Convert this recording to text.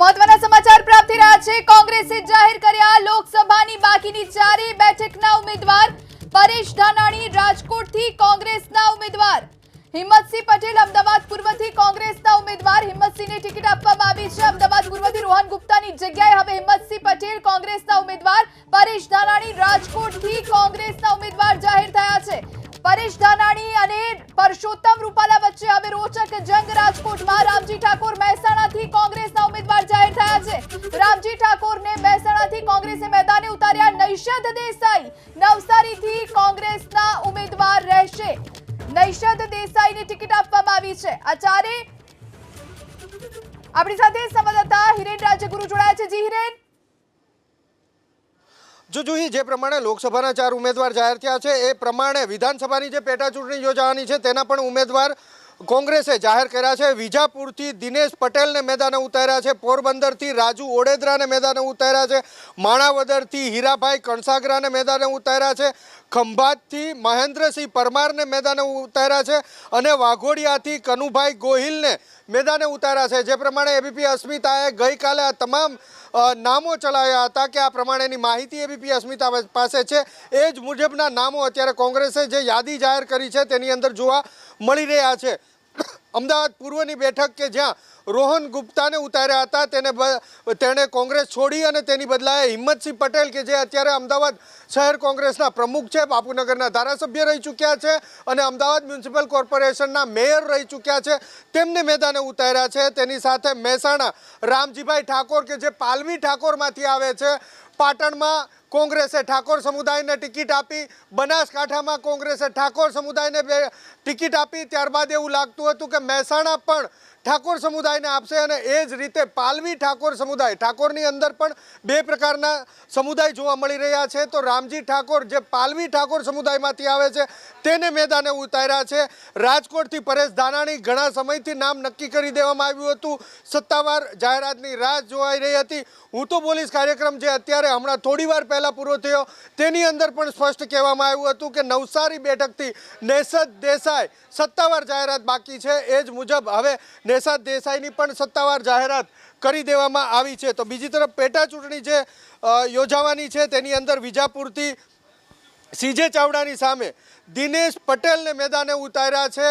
મહત્વના સમાચાર પ્રાપ્ત રહ્યા છે. કોંગ્રેસે જાહેર કર્યા લોકસભાની બાકીની ચારેય બેઠકના ઉમેદવાર પરેશ ધાનાણી રાજકોટથી કોંગ્રેસના ઉમેદવાર. હિંમતસિંહ પટેલ અમદાવાદ પૂર્વથી કોંગ્રેસના ઉમેદવાર. હિંમતસિંહને ટિકિટ આપવામાં આવી છે અમદાવાદ પૂર્વથી રોહન ગુપ્તાની જગ્યાએ. હવે હિંમતસિંહ પટેલ કોંગ્રેસના ઉમેદવાર, પરેશ ધાનાણી રાજકોટથી કોંગ્રેસના ઉમેદવાર જાહેર થયા છે. પરેશ ધાનાણી અને પરસોત્તમ રૂપાલા વચ્ચે હવે રોચક જંગ રાજકોટમાં. રામજી ઠાકોર મહેસાણાથી કોંગ્રેસના ઉમેદવાર થયા છે રામજી ઠાકોરને મહેસાણાથી કોંગ્રેસે મેદાને ઉતાર્યા નૈષદ દેસાઈ. નવસારીથી કોંગ્રેસના ઉમેદવાર રહેશે. નૈષદ દેસાઈને ટિકિટ આપવામાં આવી છે. આ ચારે આપણી સાથે સંવાદદાતા હિરેન રાજગુરુ જોડાયા છે. જી હિરેન. જો જોઈએ જે પ્રમાણે લોકસભાના ચાર ઉમેદવાર જાહેર થયા છે, એ પ્રમાણે વિધાનસભાની જે પેટા ચૂંટણી યોજાવાની છે, તેના પણ ઉમેદવાર કોંગ્રેસે જાહેર કર્યા છે. વિજાપુરથી દિનેશ પટેલને મેદાને ઉતાર્યા છે. પોરબંદરથી રાજુ ઓડેદરાને મેદાને ઉતાર્યા છે. માણાવદરથી હીરાભાઈ કણસાગરાને મેદાને ઉતાર્યા છે. ખંભાતથી મહેન્દ્રસિંહ પરમારને મેદાને ઉતાર્યા છે. અને વાઘોડિયાથી કનુભાઈ ગોહિલને મેદાને ઉતાર્યા છે. જે પ્રમાણે એબીપી અસ્મિતાએ ગઈકાલે આ તમામ નામો ચલાવ્યા હતા કે આ પ્રમાણેની માહિતી એબીપી અસ્મિતા પાસે છે. એ જ મુજબના નામો અત્યારે કોંગ્રેસે જે યાદી જાહેર કરી છે તેની અંદર જોવા મળી રહ્યા છે. અમદાવાદ પૂર્વની બેઠક કે જ્યાં રોહન ગુપ્તાને ઉતાર્યા હતા, તેને તેણે કોંગ્રેસ છોડી અને તેની બદલાએ હિંમતસિંહ પટેલ, કે જે અત્યારે અમદાવાદ શહેર કોંગ્રેસના પ્રમુખ છે, બાપુનગરના ધારાસભ્ય રહી ચૂક્યા છે અને અમદાવાદ મ્યુનિસિપલ કોર્પોરેશનના મેયર રહી ચૂક્યા છે, તેમને મેદાને ઉતાર્યા છે. તેની સાથે મહેસાણા રામજીભાઈ ઠાકોર, કે જે પાલવી ઠાકોરમાંથી આવે છે, પાટણમાં કોંગ્રેસે ઠાકોર સમુદાયને ટિકિટ આપી, બનાસકાંઠામાં કોંગ્રેસે ઠાકોર સમુદાયને ટિકિટ આપી, ત્યારબાદ એવું લાગતું હતું કે મહેસાણા પણ ઠાકોર સમુદાયને આપશે અને એ જ રીતે પાલવી ઠાકોર સમુદાય. ઠાકોરની અંદર પણ બે પ્રકારના સમુદાય જોવા મળી રહ્યા છે. તો રામજી ઠાકોર જે પાલવી ઠાકોર સમુદાયમાંથી આવે છે, તેને મેદાને ઉતાર્યા છે. રાજકોટથી પરેશ ધાનાણી ઘણા સમયથી નામ નક્કી કરી દેવામાં આવ્યું હતું. સત્તાવાર જાહેરાતની રાહ જોવાઈ રહી હતી. હું તો પોલીસ કાર્યક્રમ જે અત્યારે હમણાં થોડી વાર પહેલાં પૂરો થયો, તેની અંદર પણ સ્પષ્ટ કહેવામાં આવ્યું હતું કે નવસારી બેઠકથી નેસદ દેસાઈ સત્તાવાર જાહેરાત બાકી છે. એ જ મુજબ હવે નેસાદ દેસાઈની પણ સત્તાવાર જાહેરાત કરી દેવામાં આવી છે. તો બીજી તરફ પેટા ચૂંટણી જે યોજાવાની છે તેની અંદર વિજાપુરથી સીજે ચાવડાની સામે દિનેશ પટેલને મેદાને ઉતાર્યા છે.